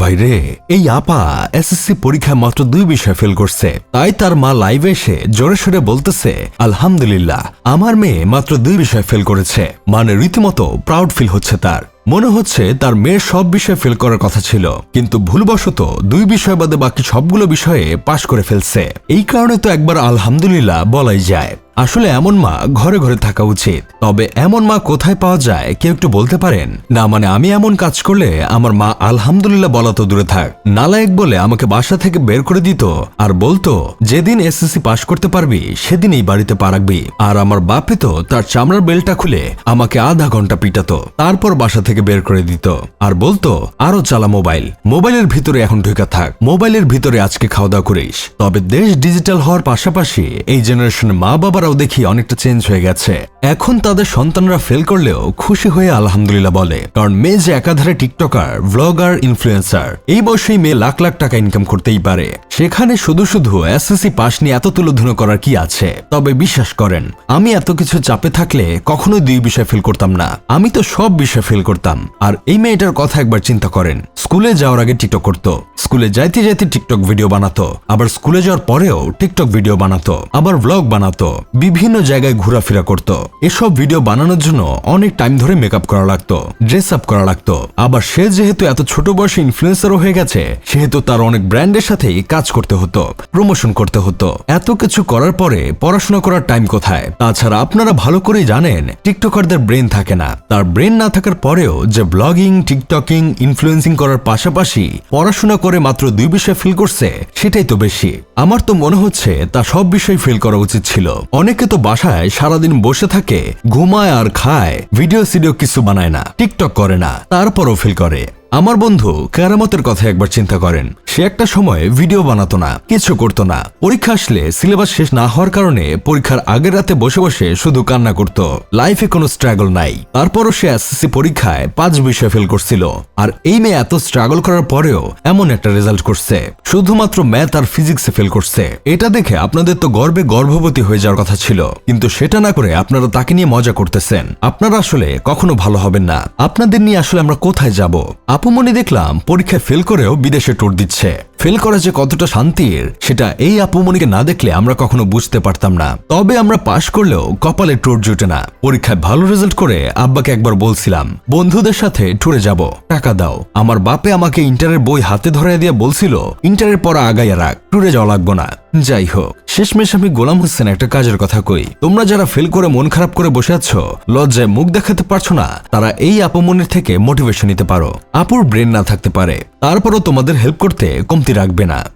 ভাইরে, এই আপা এসএসসি পরীক্ষায় মাত্র দুই বিষয় ফেল করছে। তাই তার মা লাইভে এসে জোরে সোরে বলতেছে, আলহামদুলিল্লাহ, আমার মেয়ে মাত্র দুই বিষয় ফেল করেছে। মানে রীতিমতো প্রাউড ফিল হচ্ছে তার। মনে হচ্ছে তার মেয়ের সব বিষয় ফেল করার কথা ছিল, কিন্তু ভুলবশত দুই বিষয় বাদে বাকি সবগুলো বিষয়ে পাশ করে ফেলছে। এই কারণে তো একবার আলহামদুলিল্লাহ বলাই যায়। আসলে এমন মা ঘরে ঘরে থাকা উচিত। তবে এমন মা কোথায় পাওয়া যায়, কেউ একটু বলতে পারেন? না মানে আমি এমন কাজ করলে আমার মা আলহামদুলিল্লাহ বলা তো দূরে থাক। নালায়েক বলে আমাকে বাসা থেকে বের করে দিত আর বলতো, যেদিন এসএসসি পাশ করতে পারবি, সেদিন এই বাড়িতে পা রাখবি। আর আমার বাপে তো তার চামড়ার বেলটা খুলে আমাকে আধা ঘণ্টা পিটাতো, তারপর বাসা থেকে বের করে দিত। আর বলতো, আরও চালা মোবাইল, মোবাইলের ভিতরে এখন ঢুকা থাক, মোবাইলের ভিতরে আজকে খাওয়া দাওয়া করিস। তবে দেশ ডিজিটাল হওয়ার পাশাপাশি এই জেনারেশনের মা বাবারাও দেখি অনেকটা চেঞ্জ হয়ে গেছে। এখন তাদের সন্তানরা ফেল করলেও খুশি হয়ে আলহামদুলিল্লাহ বলে। কারণ মেয়ে যে একাধারে টিকটকার ভ্লগার ইনফ্লুয়েন্সার এই বয়সেই মেয়ে লাখ লাখ টাকা ইনকাম করতেই পারে। সেখানে শুধু শুধু এসএসসি পাস নিয়ে এত তুলোধুনো করার কি আছে? তবে বিশ্বাস করেন, আমি এত কিছু চাপে থাকলে কখনোই দুই বিষয় ফেল করতাম না। আমি তো সব বিষয় ফেল করতাম। আর এই মেয়েটার কথা একবার চিন্তা করেন স্কুলে যাওয়ার আগে টিকটক করতো। স্কুলে যাইতে যাইতে টিকটক ভিডিও বানাতো। আবার স্কুলে যাওয়ার পরেও টিকটক ভিডিও বানাতো, আবার ব্লগ বানাতো, বিভিন্ন জায়গায় ঘোরাফেরা করত। এসব ভিডিও বানানোর জন্য অনেক টাইম ধরে মেকআপ করা লাগতো ড্রেস আপ করা লাগতো। আবার সে যেহেতু এত ছোট বয়সে ইনফ্লুয়েন্সারও হয়ে গেছে, সেহেতু তার অনেক ব্র্যান্ডের সাথেই কাজ করতে হতো প্রমোশন করতে হতো। এত কিছু করার পরে পড়াশোনা করার টাইম কোথায়? তাছাড়া আপনারা ভালো করেই জানেন, টিকটকারদের ব্রেন থাকে না। তার ব্রেন না থাকার পরেও যে ব্লগিং টিকটকিং ইনফ্লুয়েন্সিং করার পাশাপাশি পড়াশোনা করে মাত্র দুই বিষয় ফিল করছে, সেটাই তো বেশি। আমার তো মনে হচ্ছে তা সব বিষয় ফিল করা উচিত ছিল। অনেকে তো বাসায় সারাদিন বসে থাকে, ঘুমায় আর খায় ভিডিও সিডিও কিছু বানায় না টিকটক করে না, তারপরও ফিল করে। আমার বন্ধু কেরামতের কথা একবার চিন্তা করেন। সে একটা সময় ভিডিও বানাতো না, কিছু করতো না। পরীক্ষা আসলে সিলেবাস শেষ না হওয়ার কারণে পরীক্ষার আগের রাতে বসে বসে শুধু কান্না করত। লাইফে কোনো স্ট্রাগল নাই। তারপরও সে এসএসসি পরীক্ষায় পাঁচ বিষয় ফেল করছিল। আর এই মেয়ে এত স্ট্রাগল করার পরেও এমন একটা রেজাল্ট করছে। শুধুমাত্র ম্যাথ আর ফিজিক্সে ফেল করছে। এটা দেখে আপনাদের তো গর্বে গর্ভবতী হয়ে যাওয়ার কথা ছিল। কিন্তু সেটা না করে আপনারা তাকে নিয়ে মজা করতেছেন। আপনারা আসলে কখনো ভালো হবেন না। আপনাদের নিয়ে আসলে আমরা কোথায় যাব? আপুমনি দেখলাম পরীক্ষায় ফেল করেও বিদেশে ট্যুর দিচ্ছে। ফেল করা যে কতটা শান্তির, সেটা এই আপুমনিকে না দেখলে আমরা কখনো বুঝতে পারতাম না। তবে আমরা পাশ করলেও কপালে ট্যুর জুটে না। পরীক্ষায় ভালো রেজাল্ট করে আব্বাকে একবার বলছিলাম, বন্ধুদের সাথে ট্যুরে যাব, টাকা দাও। আমার বাপে আমাকে ইন্টারের বই হাতে ধরাই দিয়ে বলছিল, ইন্টারের পর আগাইয়া রাখ ট্যুরে যাওয়া লাগবো না। যাই হোক, শেষমেশ আমি গোলাম হোসেন একটা কাজের কথা কই। তোমরা যারা ফেল করে মন খারাপ করে বসে আছো, লজ্জায় মুখ দেখাতে পারছ না, তারা এই আপমনির থেকে মোটিভেশন নিতে পারো। আপুর ব্রেন না থাকতে পারে, তারপরও তোমাদের হেল্প করতে কমতি রাখবে না।